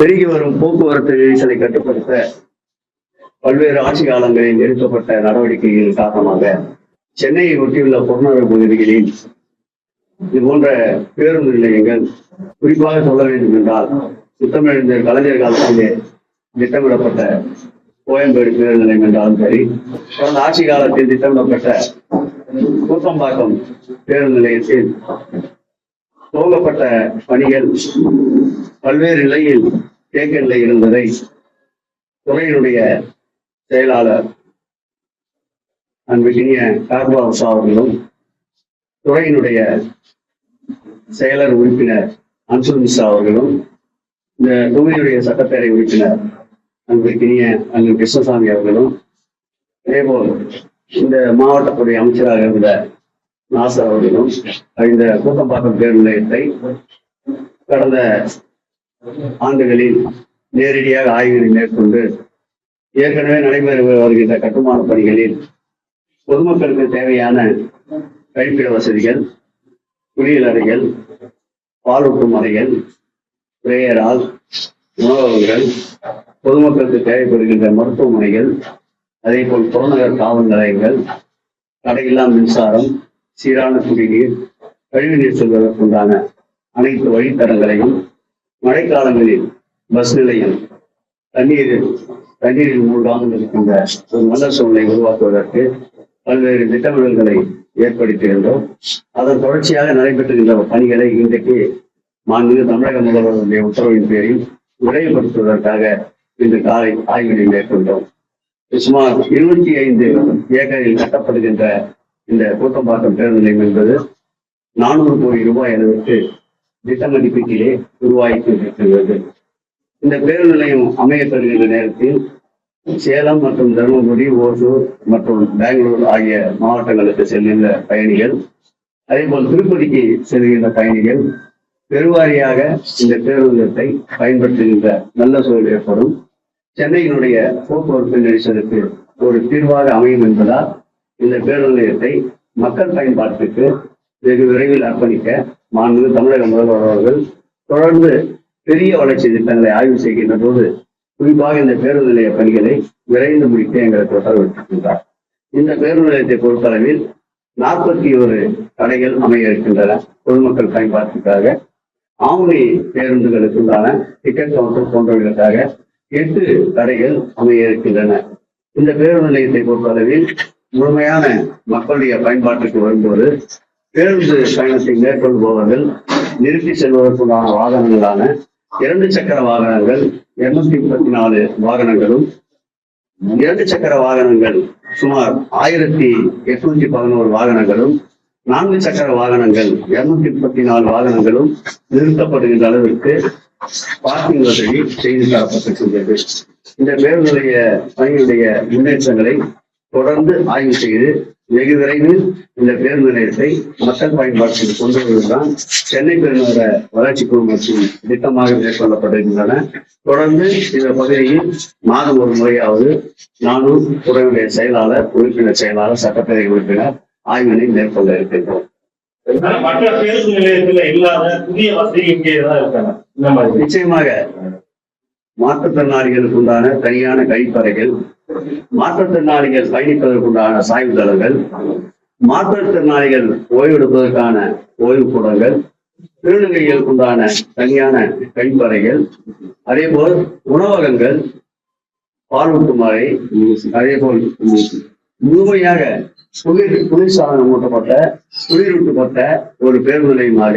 பெருகி வரும் போக்குவரத்து நெரிசலை கட்டுப்படுத்த பல்வேறு ஆட்சி காலங்களில் எடுக்கப்பட்ட நடவடிக்கைகள் காரணமாக சென்னையை ஒட்டியுள்ள புறநகர் பகுதிகளில் இது போன்ற பேருந்து நிலையங்கள் குறிப்பாக சொல்ல வேண்டும் என்றால் சுத்தமிழந்தர் கலைஞர் காலத்திலே திட்டமிடப்பட்ட கோயம்பேடு பேருந்து நிலையம் என்றாலும் சரி கடந்த ஆட்சி காலத்தில் திட்டமிடப்பட்ட கூத்தம்பாக்கம் பேருந்து நிலையத்தில் துவங்கப்பட்ட பணிகள் பல்வேறு நிலையில் தேக்க நிலை இருந்ததை துறையினுடைய செயலாளர் அன்பினிய கார்பா உஷா அவர்களும் துறையினுடைய செயலர் உறுப்பினர் அன்சுல் மிஸ்ரா அவர்களும் இந்த தொகுதியுடைய சட்டப்பேரவை உறுப்பினர் அன்பிற்கினிய அங்கு கிருஷ்ணசாமி அவர்களும் அதேபோல் இந்த மாவட்டத்துடைய அமைச்சராக இருந்த நாசர் அவர்களும் இந்த கூத்தம்பாக்கம் பேருந்து நிலையத்தை கடந்த ஆண்டுகளில் நேரடியாக ஆய்வுகளை மேற்கொண்டு ஏற்கனவே நடைபெறு வருகின்ற கட்டுமான பணிகளில் பொதுமக்களுக்கு தேவையான கழிப்பிட வசதிகள் குளியல் அறைகள் பாலூட்டும் அறைகள் பிரேயரால் உணவகங்கள் பொதுமக்களுக்கு தேவைப்படுகின்ற மருத்துவமனைகள் அதே போல் புறநகர் காவல் நிலையங்கள் கடையில்லா மின்சாரம் சீரான குடிநீர் கழிவுநீர் செல்வதற்குண்டான அனைத்து வழித்தடங்களையும் மழைக்காலங்களில் பஸ் நிலையம் தண்ணீரில் தண்ணீரில் மூழ்காமல் இருக்கின்ற ஒரு நல்ல சூழ்நிலை உருவாக்குவதற்கு பல்வேறு திட்டமிடல்களை ஏற்படுத்தியிருந்தோம் அதன் தொடர்ச்சியாக நடைபெற்றுகின்ற பணிகளை இன்றைக்கு மாநில தமிழக முதல்வருடைய உத்தரவின் பேரில் விரைவுபடுத்துவதற்காக இன்று காலை ஆய்வினை மேற்கொண்டோம். சுமார் இருபத்தி ஐந்து ஏக்கரில் கட்டப்படுகின்ற இந்த கூத்தம்பாக்கம் பேருந்து நிலையம் என்பது நானூறு கோடி ரூபாய் அளவிற்கு திட்ட மதிப்பீட்டிலே உருவாகி இந்த பேருந்து நிலையம் அமையப்படுகின்ற நேரத்தில் சேலம் மற்றும் தருமபுரி ஓசூர் மற்றும் பெங்களூர் ஆகிய மாவட்டங்களுக்கு செல்கின்ற பயணிகள் அதேபோல் திருப்பதிக்கு செல்கின்ற பயணிகள் பெருவாரியாக இந்த பேருந்தத்தை பயன்படுத்துகின்ற நல்ல சூழல் ஏற்படும். சென்னையினுடைய போக்குவரத்து நெரிசலுக்கு ஒரு தீர்வாக அமையும் என்பதால் இந்த பேருந்து நிலையத்தை மக்கள் பயன்பாட்டுக்கு வெகு விரைவில் அர்ப்பணிக்க மாண்பு தமிழக முதல்வர் அவர்கள் தொடர்ந்து பெரிய வளர்ச்சி திட்டங்களை ஆய்வு செய்கின்ற போது குறிப்பாக இந்த பேருந்து நிலைய பணிகளை விரைந்து முடிக்க எங்களுக்கு உத்தரவிட்டிருக்கின்றார் இந்த பேருந்து நிலையத்தை பொறுத்தளவில் நாற்பத்தி ஒரு கடைகள் அமைய இருக்கின்றன பொதுமக்கள் பயன்பாட்டுக்காக ஆம்னி பேருந்துகளுக்கு உண்டான டிக்கெட் கவுண்டர் போன்றவர்களுக்காக எட்டு கடைகள் அமைய இருக்கின்றன இந்த பேருந்து நிலையத்தை பொறுத்தளவில் முழுமையான மக்களுடைய பயன்பாட்டுக்கு வரும்போது பேருந்து பயணத்தை மேற்கொள்பவர்கள் நிறுத்தி செல்வதற்குண்டான வாகனங்களான இரண்டு சக்கர வாகனங்கள் இருநூத்தி முப்பத்தி நாலு வாகனங்களும் இரண்டு சக்கர வாகனங்கள் சுமார் ஆயிரத்தி எட்நூத்தி பதினோரு வாகனங்களும் நான்கு சக்கர வாகனங்கள் இருநூத்தி முப்பத்தி நாலு வாகனங்களும் நிறுத்தப்படுகின்ற அளவிற்கு பார்க்கிங் வசதி செய்து தரப்பட்டிருக்கின்றது. இந்த பேருந்துடைய பணியுடைய முன்னேற்றங்களை தொடர்ந்து ஆய்வு செய்து வெகு விரைவில் இந்த பேருந்து நிலையத்தை மக்கள் பயன்பாட்டுக்கு கொண்டு வருவதுதான் சென்னை பெருநகர வளர்ச்சி குழுமத்தின் திட்டமாக மேற்கொள்ளப்பட்டிருக்கின்றன. தொடர்ந்து இந்த பகுதியில் மாதம் ஒரு முறையாவது நானும் துறையுடைய செயலாளர் உறுப்பினர் செயலாளர் சட்டப்பேரவை உறுப்பினர் ஆய்வினை மேற்கொள்ள இருக்கின்றோம். மற்ற பேருந்து நிலையத்துல இல்லாத புதிய வசதி இங்கே தான் இருக்காங்க நிச்சயமாக மாற்றுத்திறனாளிகளுக்கு உண்டான தனியான கழிப்பறைகள் மாற்றுத்திறனாளிகள் பயணிப்பதற்குண்டான சாய்வு தளங்கள் மாற்றுத்திறனாளிகள் ஓய்வெடுப்பதற்கான ஓய்வு கூடங்கள் திருநங்கைகளுக்கு உண்டான தனியான கழிப்பறைகள் அதே போல் உணவகங்கள் பார்வட்டும் அறை அதே போல் முழுமையாக குளிர் குளிர்சாதனம் ஊட்டப்பட்ட குளிரூட்டப்பட்ட ஒரு பேருந்து நிலையமாக